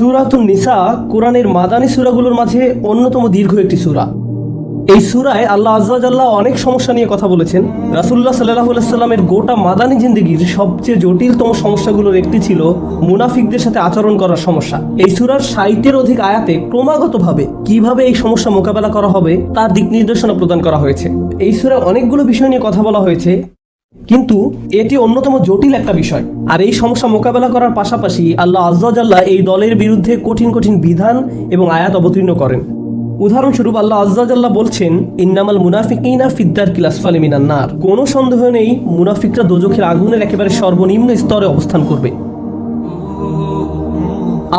সুরাতুন নিসা কোরআনের মাদানী সুরাগুলোর মাঝে অন্যতম দীর্ঘ একটি সুরা। এই সুরায় আল্লাহ আজ্লাহ অনেক সমস্যা নিয়ে কথা বলেছেন। রাসুল্লাহ সাল্লাহ সাল্লামের গোটা মাদানি জিন্দিগির সবচেয়ে জটিলতম সমস্যাগুলোর একটি ছিল মুনাফিকদের সাথে আচরণ করার সমস্যা। এই সুরার ষাটের অধিক আয়াতে ক্রমাগতভাবে কীভাবে এই সমস্যা মোকাবেলা করা হবে তার দিক নির্দেশনা প্রদান করা হয়েছে। এই সুরায় অনেকগুলো বিষয় নিয়ে কথা বলা হয়েছে। কিন্তু এটি অন্যতম জটিল একটা বিষয়। আর এই সমস্যা মোকাবেলা করার পাশাপাশি আল্লাহ আজ্লাহ এই দলের বিরুদ্ধে কঠিন কঠিন বিধান এবং আয়াত অবতীর্ণ করেন। উদাহরণস্বরূপ আল্লাহ আজ্লাহ বলছেন, ইন্নামাল মুনাফিকিনা ফিদ্দার কিলাসফালি মিনান্নার কোনো সন্দেহ নেই, মুনাফিকরা দোজখের আগুনের একেবারে সর্বনিম্ন স্তরে অবস্থান করবে।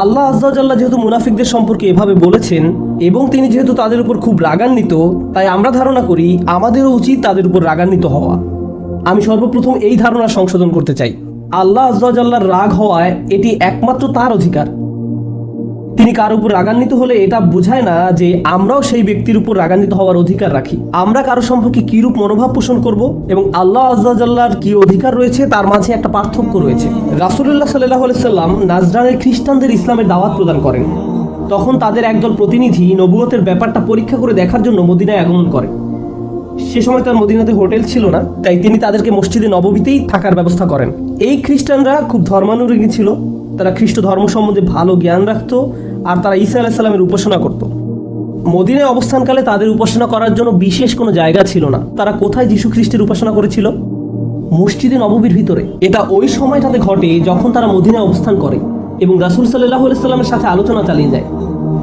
আল্লাহ আজ্লাহ যেহেতু মুনাফিকদের সম্পর্কে এভাবে বলেছেন এবং তিনি যেহেতু তাদের উপর খুব রাগান্বিত, তাই আমরা ধারণা করি আমাদেরও উচিত তাদের উপর রাগান্বিত হওয়া। আমি সর্বপ্রথম এই ধারণা সংশোধন করতে চাই। আল্লাহ আজ্লাহর রাগ হওয়ায় এটি একমাত্র তার অধিকার। তিনি কার উপর রাগান্বিত হলে এটা বোঝায় না যে আমরাও সেই ব্যক্তির উপর রাগান্বিত হওয়ার অধিকার রাখি। আমরা কারও সম্পর্কে কিরূপ মনোভাব পোষণ করব এবং আল্লাহ আজ্লাহর কি অধিকার রয়েছে তার মাঝে একটা পার্থক্য রয়েছে। রাসুল্লাহ সাল্লাহ সাল্লাম নাজরানের খ্রিস্টানদের ইসলামের দাওয়াত প্রদান করেন। তখন তাদের একদল প্রতিনিধি নবুয়তের ব্যাপারটা পরীক্ষা করে দেখার জন্য মদিনায় আগমন করে সে সময় তার মদিনাতে হোটেল ছিল না, তাই তিনি তাদেরকে মসজিদে নববীতেই থাকার ব্যবস্থা করেন। এই খ্রিস্টানরা খুব ধর্মানুরাগী ছিল, তারা খ্রিস্ট ধর্ম সম্বন্ধে ভালো জ্ঞান রাখত আর তারা ঈসা আলাহিসাল্লামের উপাসনা করত। মদিনায় অবস্থানকালে তাদের উপাসনা করার জন্য বিশেষ কোনো জায়গা ছিল না। তারা কোথায় যীশু খ্রিস্টের উপাসনা করেছিল? মসজিদে নববীর ভিতরে। এটা ওই সময়টাতে ঘটে যখন তারা মদিনায় অবস্থান করে এবং রাসুল সাল্লাহ সাল্লামের সাথে আলোচনা চালিয়ে যায়।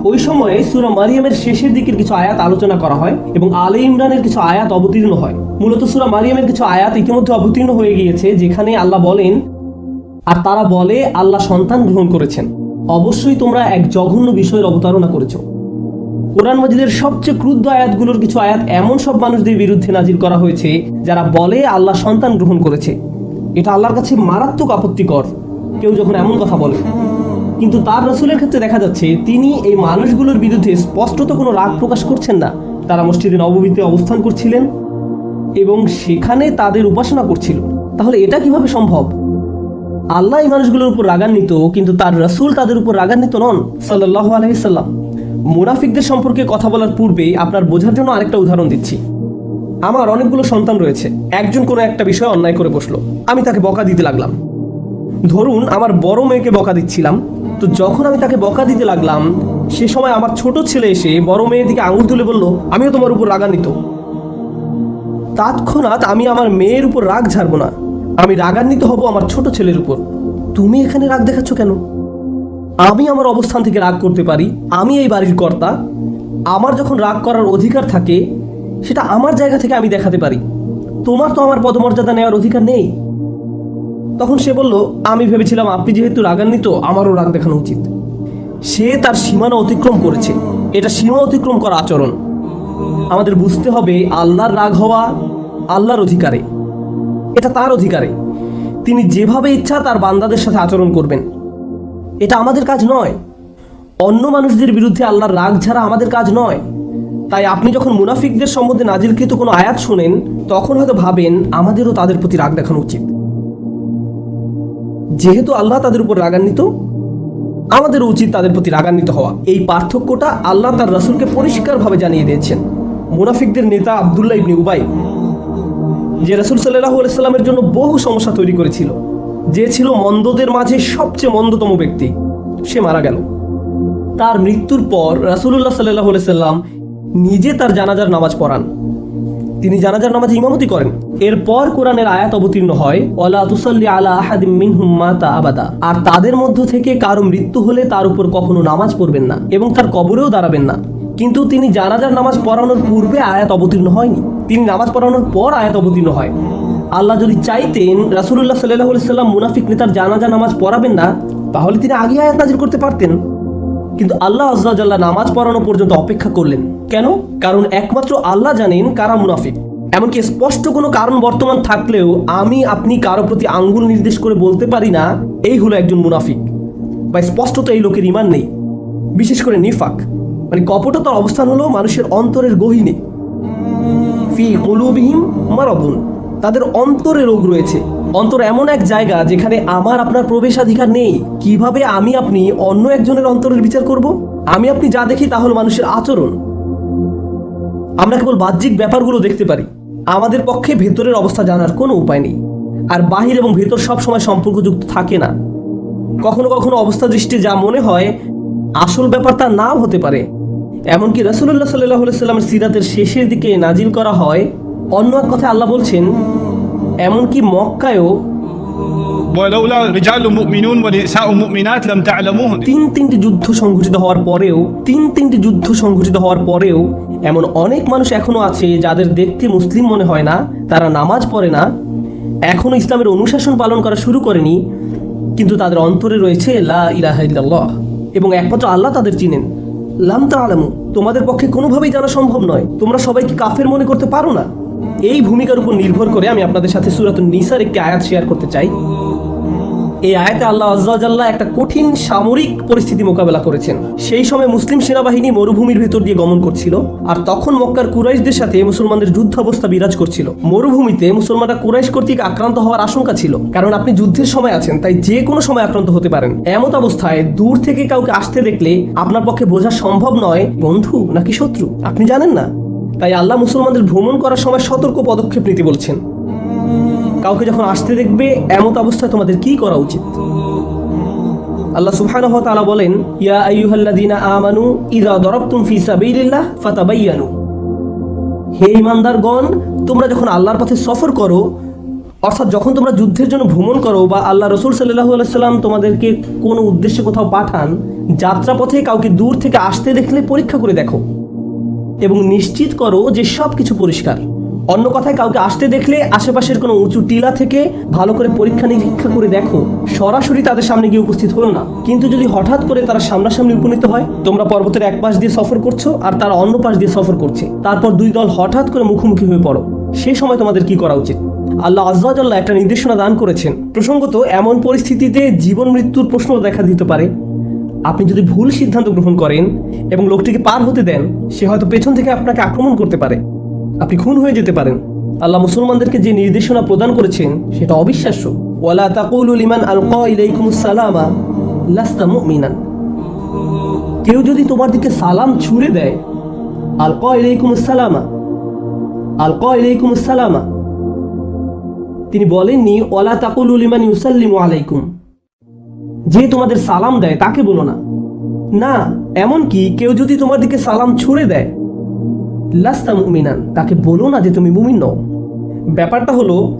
ওই সময়ে সুরা মারিয়ামের শেষের দিকের কিছু আয়াত আলোচনা করা হয় এবং আলে ইমরানের কিছু আয়াত অবতীর্ণ হয়। মূলত সুরা মারিয়ামের কিছু আয়াত ইতিমধ্যে অবতীর্ণ হয়ে গিয়েছে, যেখানে আল্লাহ বলেন, আর তারা বলে, আল্লাহ সন্তান গ্রহণ করেছেন। অবশ্যই তোমরা এক জঘন্য বিষয়ের অবতারণা করেছ। কোরআন মজিদের সবচেয়ে ক্রুদ্ধ আয়াতগুলোর কিছু আয়াত এমন সব মানুষদের বিরুদ্ধে নাজির করা হয়েছে, যারা বলে, আল্লাহ সন্তান গ্রহণ করেছে। এটা আল্লাহর কাছে মারাত্মক আপত্তিকর। কেউ যখন এমন কথা বলে কিন্তু তার রসুলের ক্ষেত্রে দেখা যাচ্ছে তিনি এই মানুষগুলোর বিরুদ্ধে স্পষ্টত কোনো রাগ প্রকাশ করছেন না। তারা মসজিদে নববীতে অবস্থান করছিলেন এবং সেখানে তাদের উপাসনা করছিল। তাহলে এটা কীভাবে সম্ভব? আল্লাহ এই মানুষগুলোর উপর রাগান্বিত, কিন্তু তার রসুল তাদের উপর রাগান্বিত নন সাল্লাহ আলহিসাল্লাম মুনাফিকদের সম্পর্কে কথা বলার পূর্বে আপনার বোঝার জন্য আরেকটা উদাহরণ দিচ্ছি। আমার অনেকগুলো সন্তান রয়েছে। একজন কোনো একটা বিষয় অন্যায় করে বসল। আমি তাকে বকা দিতে লাগলাম। ধরুন, আমার বড় মেয়েকে বকা দিচ্ছিলাম। তো যখন আমি তাকে বকা দিতে লাগলাম, সে সময় আমার ছোট ছেলে এসে বড় মেয়ের দিকে আঙুল তুলে বলল, আমিও তোমার উপর রাগান্বিত। তৎক্ষণাৎ আমি আমার মেয়ের উপর রাগ ঝাড়বো না। আমি রাগান্বিত হব আমার ছোট ছেলের উপর। তুমি এখানে রাগ দেখাচ্ছ কেন? আমি আমার অবস্থান থেকে রাগ করতে পারি। আমি এই বাড়ির কর্তা। আমার যখন রাগ করার অধিকার থাকে, সেটা আমার জায়গা থেকে আমি দেখাতে পারি। তোমার তো আমার পদমর্যাদা নেওয়ার অধিকার নেই। তখন সে বলল, আমি ভেবেছিলাম আপনি যেহেতু রাগান্বিত, আমারও রাগ দেখানো উচিত। সে তার সীমানা অতিক্রম করেছে। এটা সীমা অতিক্রম করা আচরণ। আমাদের বুঝতে হবে, আল্লাহর রাগ হওয়া আল্লাহর অধিকারে। এটা তার অধিকারে। তিনি যেভাবে ইচ্ছা তার বান্দাদের সাথে আচরণ করবেন। এটা আমাদের কাজ নয়। অন্য মানুষদের বিরুদ্ধে আল্লাহর রাগ ছাড়া আমাদের কাজ নয়। তাই আপনি যখন মুনাফিকদের সম্বন্ধে নাজিলকৃত কোনো আয়াত শোনেন, তখন হয়তো ভাবেন, আমাদেরও তাদের প্রতি রাগ দেখানো উচিত। যেহেতু আল্লাহ তাদের উপর রাগান্বিত, আমাদের উচিত তাদের প্রতি রাগান্বিত হওয়া। এই পার্থক্যটা আল্লাহ তার রাসুলকে পরিষ্কারভাবে জানিয়ে দিয়েছেন। মুনাফিকদের নেতা আবদুল্লাহ ইবনি উবাই, যে রাসুল সাল্লাহ সাল্লামের জন্য বহু সমস্যা তৈরি করেছিল, যে ছিল মন্দদের মাঝে সবচেয়ে মন্দতম ব্যক্তি, সে মারা গেল। তার মৃত্যুর পর রাসুল্লাহ সাল্লাহ সাল্লাম নিজে তার জানাজার নামাজ পড়ান। তিনি জানাজার নামাজে ইমামতি করেন। এরপর কোরআনের আয়াত অবতীর্ণ হয়, ওয়ালা তুসাল্লি আলা আহাদিম মিনহুম আবাদা। আর তাদের মধ্য থেকে কারও মৃত্যু হলে তার উপর কখনো নামাজ পড়বেন না এবং তার কবরেও দাঁড়াবেন না। কিন্তু তিনি জানাজার নামাজ পড়ানোর পূর্বে আয়াত অবতীর্ণ হয়নি। তিনি নামাজ পড়ানোর পর আয়াত অবতীর্ণ হয়। আল্লাহ যদি চাইতেন রাসুল্লাহ সাল্লাহ সাল্লাম মুনাফিক নেতার জানাজা নামাজ পড়াবেন না, তাহলে তিনি আগে আয়াত নাজির করতে পারতেন। কিন্তু আল্লাহ আজ্লাহ নামাজ পড়ানো পর্যন্ত অপেক্ষা করলেন। কেন? কারণ একমাত্র আল্লাহ জানেন কারা মুনাফিক। এমনকি স্পষ্ট কোনো কারণ বর্তমান থাকলেও আমি, আপনি কারও প্রতি আঙ্গুল নির্দেশ করে বলতে পারি না, এই হলো একজন মুনাফিক। বা স্পষ্টত এই লোকের ইমান নেই। বিশেষ করে নিফাক। মানে কপটতার অবস্থান হলো মানুষের অন্তরের গহিনে। ফি কলুবিহীন মারাদুন। তাদের অন্তরে রোগ রয়েছে। অন্তর এমন এক জায়গা যেখানে আমার আপনার প্রবেশাধিকার নেই। কীভাবে আমি আপনি অন্য একজনের অন্তরের বিচার করব? আমি আপনি যা দেখি তা হলো মানুষের আচরণ। আমরা কেবল বাহ্যিক ব্যাপারগুলো দেখতে পারি। আমাদের পক্ষে ভেতরের অবস্থা জানার কোনো উপায় নেই। আর বাহির এবং ভেতর সব সময় সম্পর্কযুক্ত থাকে না। কখনো কখনো অবস্থা দৃষ্টি যা মনে হয়, আসল ব্যাপার তা নাও হতে পারে। এমনকি রসুল্লাহ সাল্লাহ সাল্লামের সিরাতের শেষের দিকে নাজিল করা হয় অন্য এক কথা আল্লাহ বলছেন এমনকি মক্কায়ও তিন তিনটি যুদ্ধ সংঘটিত হওয়ার পরেও তিন তিনটি যুদ্ধ সংঘটিত হওয়ার পরেও এমন অনেক মানুষ এখনও আছে যাদের দেখতে মুসলিম মনে হয় না তারা নামাজ পড়ে না এখনও ইসলামের অনুশাসন পালন করা শুরু করেনি কিন্তু তাদের অন্তরে রয়েছে লা ইলাহা ইল্লাল্লাহ এবং একমাত্র আল্লাহ তাদের চিনেন। লাম তা আলামু তোমাদের পক্ষে কোনোভাবেই জানা সম্ভব নয় তোমরা সবাইকে কাফের মনে করতে পারো না? এই ভূমিকার উপর নির্ভর করে আমি আপনাদের সাথে সুরাতুন নিসার একটি আয়াত শেয়ার করতে চাই। এই আয়াতে আল্লাহ আজ্লাহ একটা কঠিন সামরিক পরিস্থিতি মোকাবেলা করেছেন। সেই সময় মুসলিম সেনাবাহিনী মরুভূমির ভেতর দিয়ে গমন করছিল আর তখন মক্কার কুরাইশদের সাথে মুসলমানদের যুদ্ধাবস্থা বিরাজ করছিল। মরুভূমিতে মুসলমানরা কুরাইশ কর্তৃক আক্রান্ত হওয়ার আশঙ্কা ছিল, কারণ আপনি যুদ্ধের সময় আছেন, তাই যে কোনো সময় আক্রান্ত হতে পারেন। এমত অবস্থায় দূর থেকে কাউকে আসতে দেখলে আপনার পক্ষে বোঝা সম্ভব নয়, বন্ধু নাকি শত্রু? আপনি জানেন না? তাই আল্লাহ মুসলমানদের ভ্রমণ করার সময় সতর্ক পদক্ষেপ নিতে বলছেন। কাউকে যখন আসতে দেখবে, এমত অবস্থায় তোমাদের কি করা উচিত? আল্লাহ সুবহানাহু ওয়া বলেন, ইয়া আইয়ুহাল্লাযীনা আমানু ইযা দারাবতুম ফি সাবিলিল্লাহ ফাতাবায়ানু হে ঈমানদারগণ, তোমরা যখন আল্লাহর পথে সফর করো, অর্থাৎ যখন তোমরা যুদ্ধের জন্য ভ্রমণ করো বা আল্লাহ রসুল সাল্লাহু আলাইসাল্লাম তোমাদেরকে কোনো উদ্দেশ্যে কোথাও পাঠান, যাত্রাপথে কাউকে দূর থেকে আসতে দেখলে পরীক্ষা করে দেখো। এবং নিশ্চিত করো যে সব কিছু পরিষ্কার। অন্য কথায় কাউকে আসতে দেখলে আশেপাশের কোনো উঁচু টিলা থেকে ভালো করে পরীক্ষা নিরীক্ষা করে দেখো, সরাসরি তাদের সামনে গিয়ে উপস্থিত হলো না। কিন্তু যদি হঠাৎ করে তারা সামনাসামনি উপনীত হয়, তোমরা পর্বতের এক পাশ দিয়ে সফর করছ আর তারা অন্য পাশ দিয়ে সফর করছে। তারপর দুই দল হঠাৎ করে মুখোমুখি হয়ে পড়ো। সেই সময় তোমাদের কি করা উচিত? আল্লাহ আজ্লাহ একটা নির্দেশনা দান করেছেন। প্রসঙ্গত, এমন পরিস্থিতিতে জীবন মৃত্যুর প্রশ্ন দেখা দিতে পারে। আপনি যদি ভুল সিদ্ধান্ত গ্রহণ করেন এবং লোকটিকে পার হতে দেন, সে হয়তো পেছন থেকে আপনাকে আক্রমণ করতে পারে। আপনি খুন হয়ে যেতে পারেন। আল্লাহ মুসলমানদেরকে যে নির্দেশনা প্রদান করেছেন, সেটা অবিশ্বাস্য। ওয়ালা তাকুলু লিমান আলকা ইলাইকুমুস সালামা লাস্তা মুমিনান। কেউ যদি তোমার দিকে সালাম ছুড়ে দেয়, আলকা ইলাইকুমুস সালামা, আলকা ইলাইকুমুস সালামা। তিনি বলেননি, ওয়ালা তাকুলু লিমান ইউসাল্লিমু আলাইকুম। যে তোমাদের সালাম দেয়, তাকে বলো না। না এমনকি কেউ যদি তোমার দিকে সালাম ছুড়ে দেয়। লাস্তা মুমিনান, তাকে বলো না যে তুমি মুমিন নও। ব্যাপারটা হলো,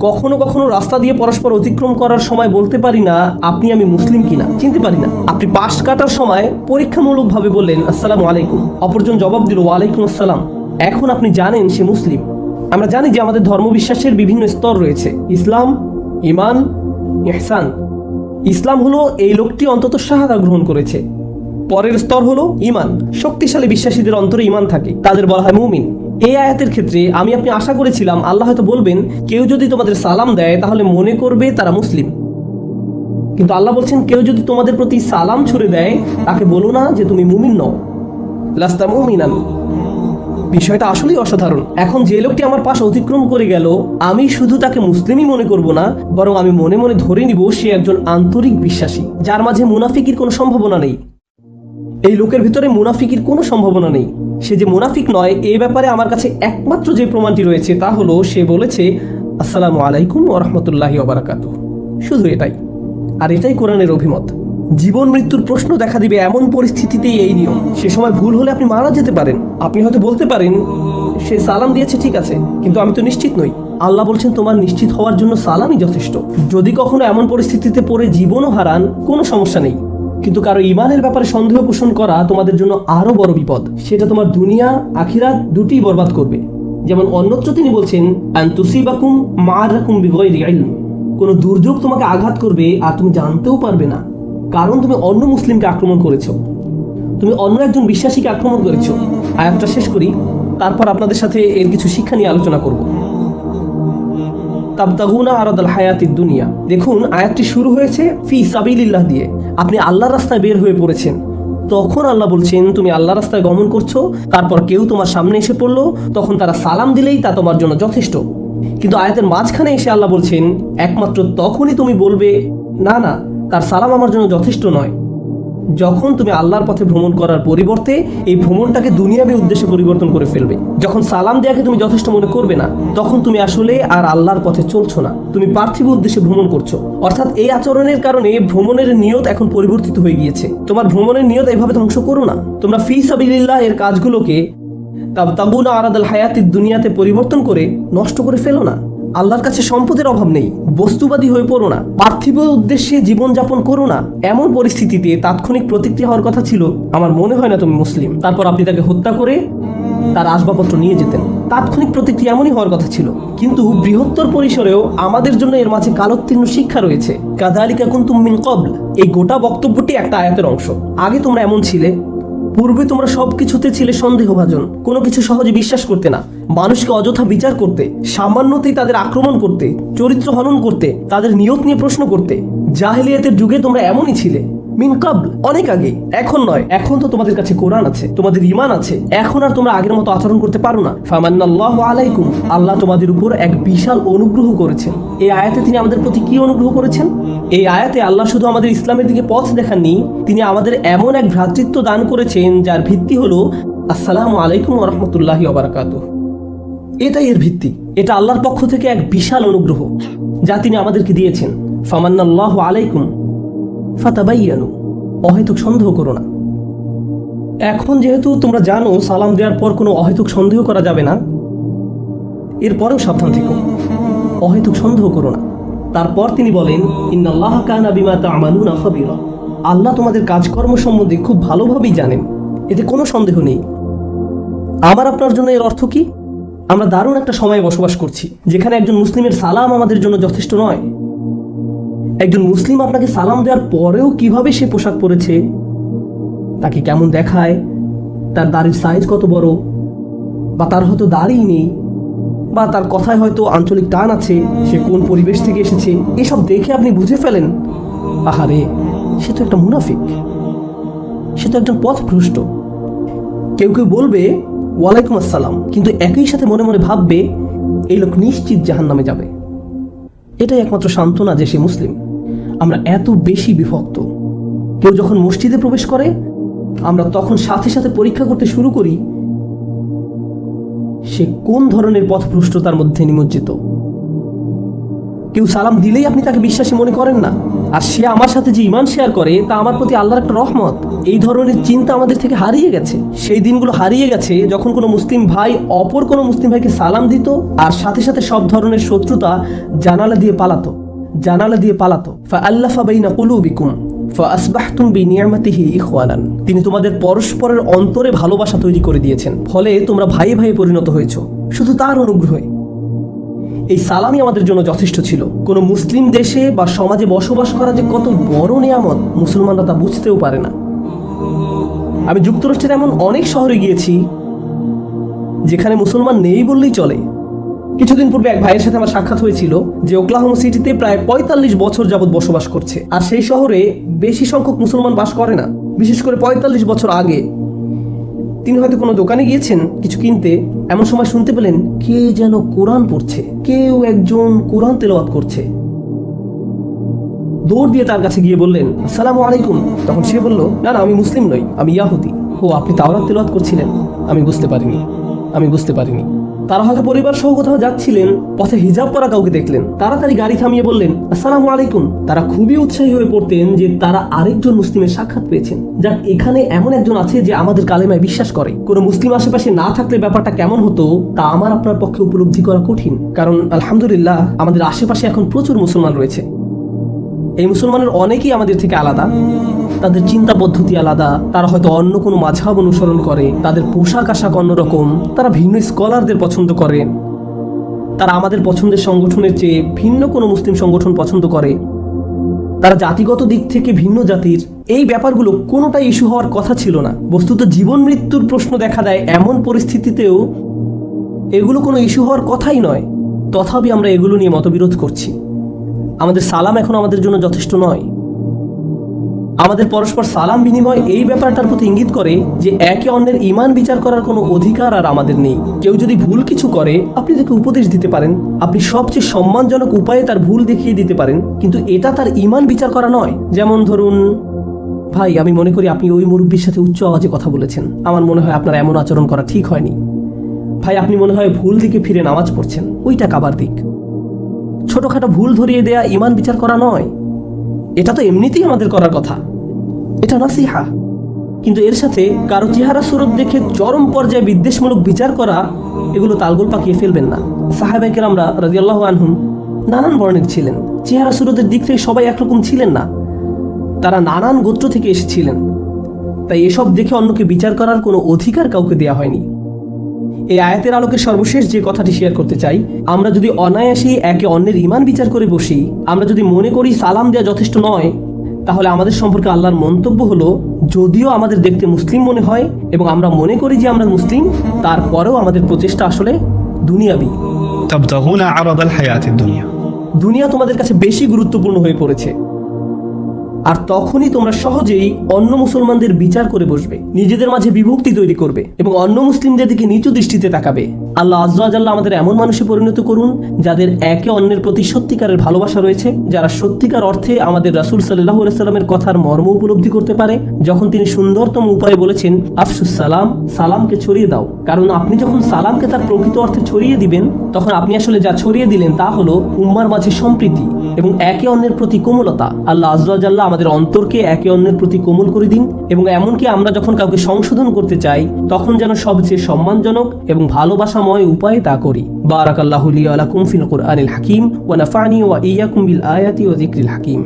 কখনো কখনো রাস্তা দিয়ে পরস্পর অতিক্রম করার সময় বলতে পারি না, আপনি আমি মুসলিম কিনা? চিনতে পারি না। আপনি পাশ কাটার সময় পরীক্ষামূলকভাবে বললেন, আসসালামু আলাইকুম। অপরজন জবাব দিল, ওয়ালাইকুম আসসালাম। এখন আপনি জানেন সে মুসলিম। আমরা জানি যে আমাদের ধর্মবিশ্বাসের বিভিন্ন স্তর রয়েছে। ইসলাম, ইমান, ইহসান। ইসলাম হলো এই লোকটি অন্তত শাহাদা গ্রহণ করেছে। পরের স্তর হলো ইমান শক্তিশালী বিশ্বাসীদের অন্তরে ইমান থাকে। তাদের বলা হয় মুমিন। এই আয়াতের ক্ষেত্রে আমি আপনি আশা করেছিলাম, আল্লাহ হয়তো বলবেন, কেউ যদি তোমাদের সালাম দেয়, তাহলে মনে করবে তারা মুসলিম। কিন্তু আল্লাহ বলছেন, কেউ যদি তোমাদের প্রতি সালাম ছুড়ে দেয়, তাকে বলো না যে তুমি মুমিন নও। লাস্তা মুমিনান। বিষয়টা আসলেই অসাধারণ। এখন যে লোকটি আমার পাশ অতিক্রম করে গেল, আমি শুধু তাকে মুসলিমই মনে করব না, বরং আমি মনে মনে ধরে নিব সে একজন আন্তরিক বিশ্বাসী, যার মাঝে মুনাফিকির কোনো সম্ভাবনা নেই। এই লোকের ভিতরে মুনাফিকির কোনো সম্ভাবনা নেই। সে যে মুনাফিক নয়, এ ব্যাপারে আমার কাছে একমাত্র যে প্রমাণটি রয়েছে তা হলো, সে বলেছে, আসসালামু আলাইকুম ও রহমতুল্লাহি ওবরাকাত শুধু এটাই। আর এটাই কোরআনের অভিমত। জীবন মৃত্যুর প্রশ্ন দেখা দিবে এমন পরিস্থিতিতেই এই নিয়ম। সে সময় ভুল হলে আপনি মারা যেতে পারেন। আপনি হয়তো বলতে পারেন, সে সালাম দিয়েছে, ঠিক আছে, কিন্তু আমি তো নিশ্চিত নই। আল্লাহ বলছেন, তোমার নিশ্চিত হওয়ার জন্য সালামই যথেষ্ট। যদি কখনো এমন পরিস্থিতিতে পড়ে জীবনও হারান, কোনো সমস্যা নেই। কিন্তু কারও ইমানের ব্যাপারে সন্দেহ পোষণ করা তোমাদের জন্য আরও বড় বিপদ। সেটা তোমার দুনিয়া, আখিরাত দুটি বরবাদ করবে। যেমন অন্যত্র তিনি বলছেন কোনো দুর্যোগ তোমাকে আঘাত করবে আর তুমি জানতেও পারবে না। কারণ তুমি অন্য মুসলিমকে আক্রমণ করেছ। তুমি অন্য একজন বিশ্বাসীকে আক্রমণ করেছ। আয়াতটা শেষ করি, তারপর আপনাদের সাথে এর কিছু শিক্ষা নিয়ে আলোচনা করব। তাবতাগুনা আরাদাল হায়াতির দুনিয়া। দেখুন, আয়াতটি শুরু হয়েছে ফি সাবিলিল্লাহ দিয়ে। আপনি আল্লাহর রাস্তায় বের হয়ে পড়েছেন। তখন আল্লাহ বলছেন, তুমি আল্লাহ রাস্তায় গমন করছ, তারপর কেউ তোমার সামনে এসে পড়ল, তখন তারা সালাম দিলেই তা তোমার জন্য যথেষ্ট। কিন্তু আয়াতের মাঝখানে এসে আল্লাহ বলছেন, একমাত্র তখনই তুমি বলবে, না না তার সালাম আমার জন্য যথেষ্ট নয়। যখন তুমি আল্লাহর পথে ভ্রমণ করার পরিবর্তে এই ভ্রমণটাকে দুনিয়াবি উদ্দেশ্যে পরিবর্তন করে ফেলবে। যখন সালাম দেয়াকে তুমি যথেষ্ট মনে করবে না, তখন তুমি আসলে আর আল্লাহর পথে চলছো না। তুমি পার্থিব উদ্দেশ্যে ভ্রমণ করছ। অর্থাৎ এই আচরণের কারণে ভ্রমণের নিয়ত এখন পরিবর্তিত হয়ে গিয়েছে। তোমার ভ্রমণের নিয়ত এভাবে ধ্বংস করো না। তোমরা ফি সাবিলিল্লাহ এর কাজগুলোকে তাব তাবুনা আরাদাল হায়াতির দুনিয়াতে পরিবর্তন করে নষ্ট করে ফেলো না। আল্লাহর কাছে সম্পদের অভাব নেই, বস্তুবাদী হয়ে পড়ো না, পার্থিব উদ্দেশ্যে জীবনযাপন করো না। এমন পরিস্থিতিতে তাৎক্ষণিক প্রতিক্রিয়া হওয়ার কথা ছিল, আমার মনে হয় না তুমি মুসলিম। তারপর আপনি তাকে হত্যা করে তার আসবাবপত্র নিয়ে যেতেন। তাৎক্ষণিক প্রতিক্রিয়া এমনই হওয়ার কথা ছিল। কিন্তু বৃহত্তর পরিসরেও আমাদের জন্য এর মাঝে কালোত্তীর্ণ শিক্ষা রয়েছে। কাদালিকা কুন্তুম মিন কবল এই গোটা বক্তব্যটি একটা আয়াতের অংশ। আগে তোমরা এমন ছিলে পূর্বে তোমরা সব কিছুতে ছিলে সন্দেহভাজন, কোনো কিছু সহজে বিশ্বাস করতে না। মানুষকে অযথা বিচার করতে, সামান্যতেই তাদের আক্রমণ করতে, চরিত্র হনন করতে, তাদের নিয়ত নিয়ে প্রশ্ন করতে। জাহেলিয়াতের যুগে তোমরা এমনই ছিলে। মিন কাবল, অনেক আগে। এখন নয়। এখন তো তোমাদের কাছে কোরআন আছে, তোমাদের ইমান আছে। এখন আর তোমরা আগের মতো আচরণ করতে পারো না। ফামান্নাল্লাহ আলাইকুম। আল্লাহ তোমাদের উপর এক বিশাল অনুগ্রহ করেছেন। এই আয়াতে তিনি আমাদের প্রতি কি অনুগ্রহ করেছেন? এই আয়াতে আল্লাহ শুধু আমাদের ইসলামের দিকে পথ দেখাননি, তিনি আমাদের এমন এক ভ্রাতৃত্ব দান করেছেন, যার ভিত্তি হলো, আসসালামু আলাইকুম রহমতুল্লাহি অবরাকাত এটাই এর ভিত্তি। এটা আল্লাহর পক্ষ থেকে এক বিশাল অনুগ্রহ, যা তিনি আমাদেরকে দিয়েছেন। ফামান্নাল্লাহ আলাইকুম। ফাতাবাইয়ানু। অহেতুক সন্দেহ করো না। এখন যেহেতু তোমরা জানো সালাম দেওয়ার পর কোনো অহেতুক সন্দেহ করা যাবে না, এরপরেও সাবধান থেকো। অহেতুক সন্দেহ করো না। তারপর তিনি বলেন, ইন্নাল্লাহ কানা বিমা তা'মালুনা খাবীরা। আল্লাহ তোমাদের কাজকর্ম সম্বন্ধে খুব ভালোভাবেই জানেন। এতে কোনো সন্দেহ নেই। আমার আপনার জন্য এর অর্থ কি? আমরা দারুণ একটা সময়ে বসবাস করছি, যেখানে একজন মুসলিমের সালাম আমাদের জন্য যথেষ্ট নয়। একজন মুসলিম আপনাকে সালাম দেওয়ার পরেও কীভাবে সে পোশাক পরেছে? তাকে কেমন দেখায়? তার দাড়ির সাইজ কত বড়? বা তার হয়তো দাড়িই নেই? বা তার কথায় হয়তো আঞ্চলিক টান আছে? সে কোন পরিবেশ থেকে এসেছে? এসব দেখে আপনি বুঝে ফেলেন। আহারে, সে তো একটা মুনাফিক। সে তো একজন পথভ্রষ্ট। কেউ কেউ বলবে, ওয়ালাইকুম আসসালাম। কিন্তু একই সাথে মনে মনে ভাববে, এই লোক নিশ্চিত জাহান নামে যাবে। এটাই একমাত্র সান্ত্বনা যে সে মুসলিম। আমরা এত বেশি বিভক্ত। কেউ যখন মসজিদে প্রবেশ করে, আমরা তখন সাথে সাথে পরীক্ষা করতে শুরু করি, সে কোন ধরনের পথভ্রষ্টতার মধ্যে নিমজ্জিত। কেউ সালাম দিলেই আপনি তাকে বিশ্বাসী মনে করেন না। আর সে আমার সাথে যে ইমান শেয়ার করে, তা আমার প্রতি আল্লাহর একটা রহমত। এই ধরনের চিন্তা আমাদের থেকে হারিয়ে গেছে। সেই দিনগুলো হারিয়ে গেছে যখন কোনো মুসলিম ভাই অপর কোনো মুসলিম ভাইকে সালাম দিত, আর সাথে সাথে সব ধরনের শত্রুতা জানালা দিয়ে পালাতো। জানালা দিয়ে পালাতো। তিনি তোমাদের পরস্পরের অন্তরে ভালোবাসা তৈরি করে দিয়েছেন। ফলে তোমরা ভাই ভাই পরিণত হয়েছো। শুধু তার অনুগ্রহে। এই সালামই আমাদের জন্য যথেষ্ট ছিল। কোনো মুসলিম দেশে বা সমাজে বসবাস করা যে কত বড় নিয়ামত, মুসলমানরা তা বুঝতেও পারে না। আমি যুক্তরাষ্ট্রের এমন অনেক শহরে গিয়েছি, যেখানে মুসলমান নেই বললেই চলে। কিছুদিন পূর্বে এক ভাইয়ের সাথে আমার সাক্ষাৎ হয়েছিল যে ওক্লাহোম সিটিতে প্রায় পঁয়তাল্লিশ বছর যাবৎ বসবাস করছে। আর সেই শহরে বেশি সংখ্যক মুসলমান বাস করে না। বিশেষ করে পঁয়তাল্লিশ বছর আগে। তিনি হয়তো কোনো দোকানে গিয়েছেন, কিছু কিনতে। এমন সময় শুনতে পেলেন, কে যেন কোরআন পড়ছে। কেউ একজন কোরআন তেলাওয়াত করছে। দৌড় দিয়ে তার কাছে গিয়ে বললেন, আসসালামু আলাইকুম। তখন সে বলল, না না, আমি মুসলিম নই, আমি ইয়াহুদি। ও, আপনি তাওরাত তেলাওয়াত করছিলেন? আমি বুঝতে পারিনি, আমি বুঝতে পারিনি। তারা হয়তো পরিবার সহ কোথাও যাচ্ছিলেন, পথে হিজাব পরা কাউকে দেখলেন। তাড়াতাড়ি গাড়ি থামিয়ে বললেন, আসসালামু আলাইকুম। তারা খুবই উৎসাহী হয়ে পড়তেন যে তারা আরেকজন মুসলিমের সাক্ষাৎ পেয়েছেন। যাক, এখানে এমন একজন আছে যে আমাদের কালেমায় বিশ্বাস করে। কোনো মুসলিম আশেপাশে না থাকলে ব্যাপারটা কেমন হতো, তা আমার আপনার পক্ষে উপলব্ধি করা কঠিন। কারণ, আলহামদুলিল্লাহ, আমাদের আশেপাশে এখন প্রচুর মুসলমান রয়েছে। এই মুসলমানের অনেকেই আমাদের থেকে আলাদা। তাদের চিন্তা পদ্ধতি আলাদা। তারা হয়তো অন্য কোনো মাঝাব অনুসরণ করে। তাদের পোশাক আশাক অন্যরকম তারা ভিন্ন স্কলারদের পছন্দ করে। তারা আমাদের পছন্দের সংগঠনের চেয়ে ভিন্ন কোনো মুসলিম সংগঠন পছন্দ করে। তারা জাতিগত দিক থেকে ভিন্ন জাতির। এই ব্যাপারগুলো কোনোটাই ইস্যু হওয়ার কথা ছিল না। বস্তুত জীবন মৃত্যুর প্রশ্ন দেখা দেয় এমন পরিস্থিতিতেও এগুলো কোনো ইস্যু হওয়ার কথাই নয়। তথাপি আমরা এগুলো নিয়ে মতবিরোধ করছি। আমাদের সালাম এখন আমাদের জন্য যথেষ্ট নয়। আমাদের পরস্পর সালাম বিনিময় এই ব্যাপারটার প্রতি ইঙ্গিত করে যে একে অন্যের ইমান বিচার করার কোনো অধিকার আর আমাদের নেই। কেউ যদি ভুল কিছু করে, আপনি তাকে উপদেশ দিতে পারেন। আপনি সবচেয়ে সম্মানজনক উপায়ে তার ভুল দেখিয়ে দিতে পারেন। কিন্তু এটা তার ইমান বিচার করা নয়। যেমন ধরুন, ভাই, আমি মনে করি আপনি ওই মুরব্বীর সাথে উচ্চ আওয়াজে কথা বলেছেন। আমার মনে হয় আপনার এমন আচরণ করা ঠিক হয়নি। ভাই, আপনি মনে হয় ভুল দিকে ফিরে নামাজ পড়ছেন। ওইটা কাবার দিক। ছোটখাটো ভুল ধরিয়ে দেয়া ইমান বিচার করা নয়। এটা তো এমনিতেই আমাদের করার কথা। এটা নাসিহা। কিন্তু এর সাথে কারও চেহারা সুরত দেখে চরম পর্যায়ে বিদ্বেষমূলক বিচার করা, এগুলো তালগোল পাকিয়ে ফেলবেন না। সাহেবাইকের আমরা রাজিয়াল্লাহ আনহুম নানান বর্ণের ছিলেন। চেহারা সুরতের দিক থেকে সবাই একরকম ছিলেন না। তারা নানান গোত্র থেকে এসেছিলেন। তাই এসব দেখে অন্যকে বিচার করার কোনো অধিকার কাউকে দেওয়া হয়নি। এই আয়াতের আলোকে সর্বশেষ যে কথাটি শেয়ার করতে চাই, আমরা যদি অনায়াসেই একে অন্যের ইমান বিচার করে বসি, আমরা যদি মনে করি সালাম দেওয়া যথেষ্ট নয় তাহলে আমাদের সম্পর্কে আল্লাহর মন্তব্য হলো যদিও আমাদের দেখতে মুসলিম মনে হয় এবং আমরা মনে করি যে আমরা মুসলিম তারপরেও আমাদের প্রচেষ্টা আসলে দুনিয়াবি। দুনিয়া তোমাদের কাছে বেশি গুরুত্বপূর্ণ হয়ে পড়েছে। আর তখনই তোমরা সহজেই অন্য মুসলমানদের বিচার করে বসবে, নিজেদের মাঝে বিভক্তি তৈরি করবে এবং অন্য মুসলিমদের দিকে নিচু দৃষ্টিতে তাকাবে। আল্লাহ আজ্লাহ আমাদের এমন মানুষে পরিণত করুন, যাদের একে অন্যের প্রতি সত্যিকারের ভালোবাসা রয়েছে, যারা সত্যিকার অর্থে আমাদের রাসুল সাল্লাহ সাল্লামের কথার মর্ম উপলব্ধি করতে পারে, যখন তিনি সুন্দরতম উপায়ে বলেছেন, আফসুস সালাম, সালামকে ছড়িয়ে দাও। কারণ আপনি যখন সালামকে তার প্রকৃত অর্থে ছড়িয়ে দিবেন, তখন আপনি আসলে যা ছড়িয়ে দিলেন তা হলো উম্মার মাঝে সম্প্রীতি এবং একে অন্যের প্রতি কোমলতা। আল্লাহ আজ্লাহ আমাদের অন্তরকে একে অন্যের প্রতি কোমল করে দিন এবং এমনকি আমরা যখন কাউকে সংশোধন করতে চাই, তখন যেন সবচেয়ে সম্মানজনক এবং ভালোবাসাময় উপায়ে তা করি। বারাকাল্লাহ লি ওয়া লাকুম ফিল কোরআনিল হাকিম ওয়া নাফানি ওয়া ইয়াকুম বিল আয়াতি ও যিকরিল হাকিম।